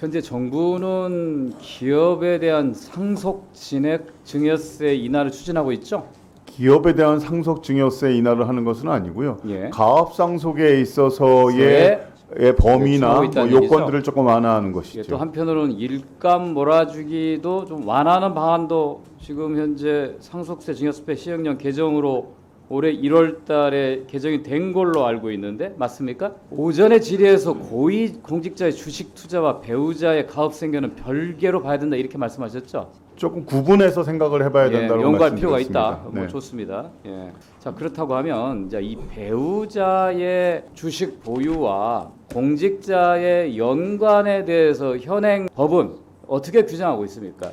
현재 정부는 기업에 대한 상속 진액 증여세 인하를 추진하고 있죠. 기업에 대한 상속 증여세 인하를 하는 것은 아니고요. 예. 가업 상속에 있어서의 예. 의 범위나 뭐 요건들을 조금 완화하는 예, 것이죠. 또 한편으로는 일감 몰아주기도 좀 완화하는 방안도 지금 현재 상속세 증여세 시행령 개정으로 올해 1월 달에 개정이 된 걸로 알고 있는데 맞습니까? 오전의 질의에서 고위 공직자의 주식 투자와 배우자의 가업 생계는 별개로 봐야 된다 이렇게 말씀하셨죠? 조금 구분해서 생각을 해봐야 예, 된다고 연구할 필요가 있다. 말씀드렸습니다. 뭐 네. 좋습니다. 예. 자 그렇다고 하면 이제 이 배우자의 주식 보유와 공직자의 연관에 대해서 현행 법은 어떻게 규정하고 있습니까?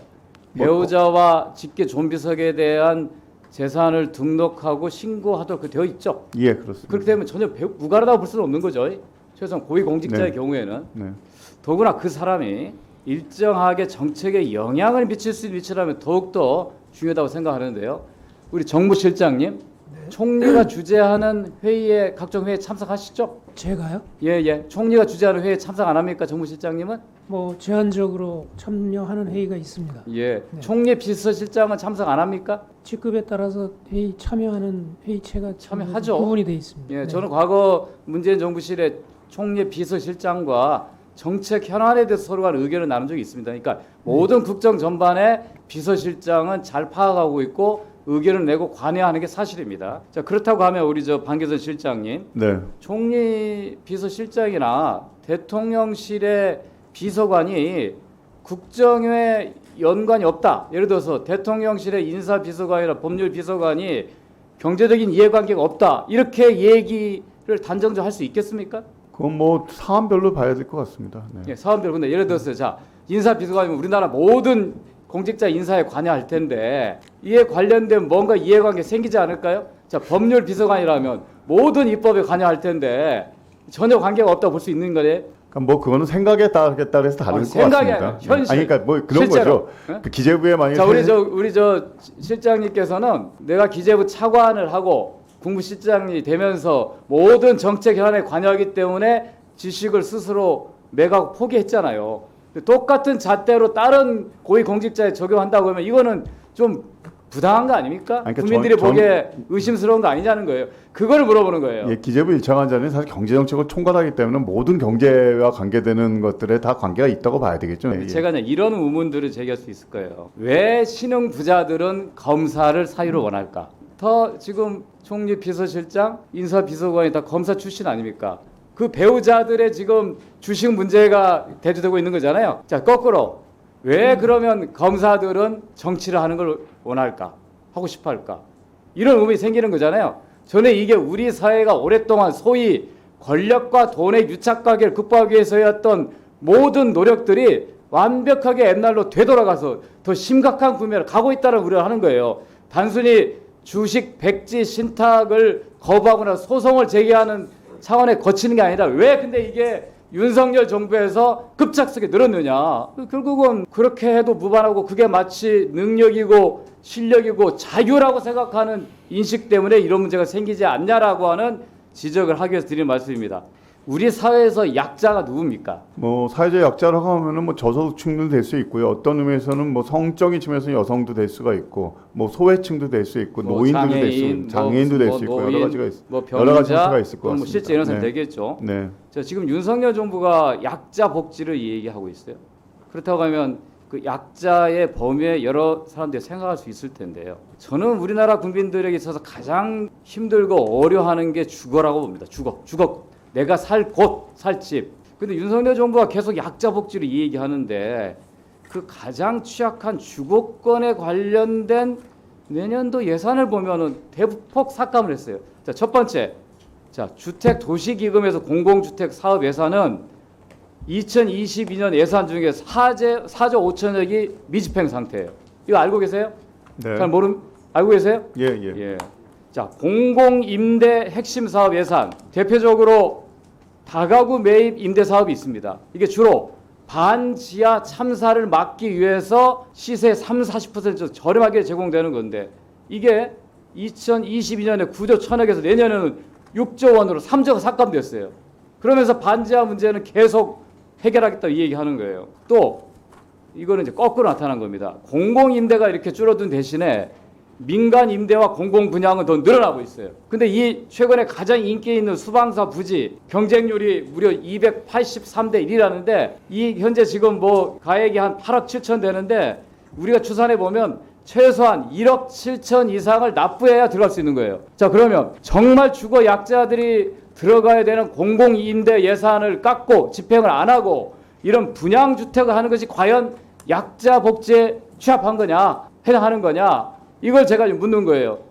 뭐, 배우자와 직계 존비석에 대한 재산을 등록하고 신고하도록 그 되어 있죠. 예, 그렇습니다. 그렇게 되면 전혀 무관하다고 볼 수는 없는 거죠. 최소한 고위 공직자의 네. 경우에는 네. 더구나 그 사람이 일정하게 정책에 영향을 미칠 수 미치라면 더욱더 중요하다고 생각하는데요. 우리 정무실장님, 총리가 주재하는 회의에 각종 회의에 참석하시죠? 제가요? 예, 예. 총리가 주재하는 회의에 참석 안 합니까, 정무실장님은? 뭐 제한적으로 참여하는 회의가 있습니다. 예. 네. 총리 비서실장은 참석 안 합니까? 직급에 따라서 회의 참여하는 회의체가 참여하죠. 구분이 돼 있습니다. 예, 네. 저는 과거 문재인 정부실에 총리 비서실장과 정책 현안에 대해서 서로 간 의견을 나눈 적이 있습니다. 그러니까 모든 국정 전반에 비서실장은 잘 파악하고 있고 의견을 내고 관여하는 게 사실입니다. 자 그렇다고 하면 우리 저 방기선 실장님, 네. 총리 비서실장이나 대통령실의 비서관이 국정에 연관이 없다. 예를 들어서 대통령실의 인사 비서관이나 법률 비서관이 경제적인 이해관계가 없다. 이렇게 얘기를 단정적으로 할수 있겠습니까? 그건 뭐 사안별로 봐야 될 것 같습니다. 네. 예, 사안별 근데 예를 들어서 자 인사 비서관이면 우리나라 모든 공직자 인사에 관여할 텐데 이에 관련된 뭔가 이해관계 생기지 않을까요? 자 법률 비서관이라면 모든 입법에 관여할 텐데 전혀 관계가 없다고 볼수 있는 거네. 그러니까 뭐 그거는 생각에 따라 따라서 다를 아, 것 같습니다. 아니라 현실. 아니 그러니까 뭐 그런 실제로. 거죠. 예? 그 기재부에 만약에 자 우리 세- 저 우리 저 실장님께서는 내가 기재부 차관을 하고 국무실장이 되면서 모든 정책 현안에 관여하기 때문에 지식을 스스로 매각 포기했잖아요. 똑같은 잣대로 다른 고위 공직자에 적용한다고 하면 이거는 좀 부당한 거 아닙니까? 아니, 그러니까 국민들이 전- 전- 보기에 의심스러운 거 아니냐는 거예요. 그걸 물어보는 거예요. 예, 기재부 일차관 자는 사실 경제 정책을 총괄하기 때문에 모든 경제와 관계되는 것들에 다 관계가 있다고 봐야 되겠죠. 예. 제가 이런 의문들을 제기할 수 있을 거예요. 왜 신흥 부자들은 검사를 사유로 원할까? 더 지금 총리 비서실장, 인사 비서관이 다 검사 출신 아닙니까? 그 배우자들의 지금 주식 문제가 대두되고 있는 거잖아요. 자, 거꾸로 왜 그러면 검사들은 정치를 하는 걸 원할까? 하고 싶어 할까? 이런 의문이 생기는 거잖아요. 저는 이게 우리 사회가 오랫동안 소위 권력과 돈의 유착 관계를 극복하기 위해서 해왔던 모든 노력들이 완벽하게 옛날로 되돌아가서 더 심각한 구매를 가고 있다는 우려를 하는 거예요. 단순히 주식 백지 신탁을 거부하거나 소송을 제기하는 차원에 거치는 게 아니라 왜 근데 이게 윤석열 정부에서 급작스럽게 늘었느냐. 결국은 그렇게 해도 무반하고 그게 마치 능력이고 실력이고 자유라고 생각하는 인식 때문에 이런 문제가 생기지 않냐라고 하는 지적을 하기 위해서 드리는 말씀입니다. 우리 사회에서 약자가 누굽니까? 뭐 사회적 약자라고 하면은 뭐 저소득층도 될 수 있고요. 어떤 의미에서는 뭐 성적인 측면에서 여성도 될 수가 있고 뭐 소외층도 될 수 있고 뭐 노인들도 될 수, 장애인, 장애인도 될뭐수 있고 여러 가지가 있, 뭐 여러 가지 병자, 형태가 있을 것뭐 같습니다. 실제 이런 사람 네. 되겠죠. 네. 자, 지금 윤석열 정부가 약자 복지를 얘기하고 있어요. 그렇다고 하면 그 약자의 범위에 여러 사람들이 생각할 수 있을 텐데요. 저는 우리나라 국민들에게 있어서 가장 힘들고 어려워하는 게 주거라고 봅니다. 주거, 주거. 내가 살 곳, 살 집. 근데 윤석열 정부가 계속 약자 복지를 얘기하는데 그 가장 취약한 주거권에 관련된 내년도 예산을 보면은 대폭 삭감을 했어요. 자, 첫 번째. 자, 주택 도시 기금에서 공공주택 사업 예산은 2022년 예산 중에 4제, 4조 5천억이 미집행 상태예요. 이거 알고 계세요? 네. 잘 모름 알고 계세요? 예, 예. 예. 자, 공공 임대 핵심 사업 예산 대표적으로 다가구 매입 임대 사업이 있습니다. 이게 주로 반지하 참사를 막기 위해서 시세 3, 40% 저렴하게 제공되는 건데 이게 2022년에 9조 천억에서 내년에는 6조 원으로 3조가 삭감됐어요. 그러면서 반지하 문제는 계속 해결하겠다 이 얘기하는 거예요. 또 이거는 이제 거꾸로 나타난 겁니다. 공공 임대가 이렇게 줄어든 대신에 민간 임대와 공공 분양은 더 늘어나고 있어요. 근데 이 최근에 가장 인기 있는 수방사 부지 경쟁률이 무려 283대 1이라는데 이 현재 지금 뭐 가액이 한 8억 7천 되는데 우리가 추산해 보면 최소한 1억 7천 이상을 납부해야 들어갈 수 있는 거예요. 자, 그러면 정말 주거 약자들이 들어가야 되는 공공 임대 예산을 깎고 집행을 안 하고 이런 분양 주택을 하는 것이 과연 약자 복지에 취합한 거냐, 해당하는 거냐? 이걸 제가 묻는 거예요.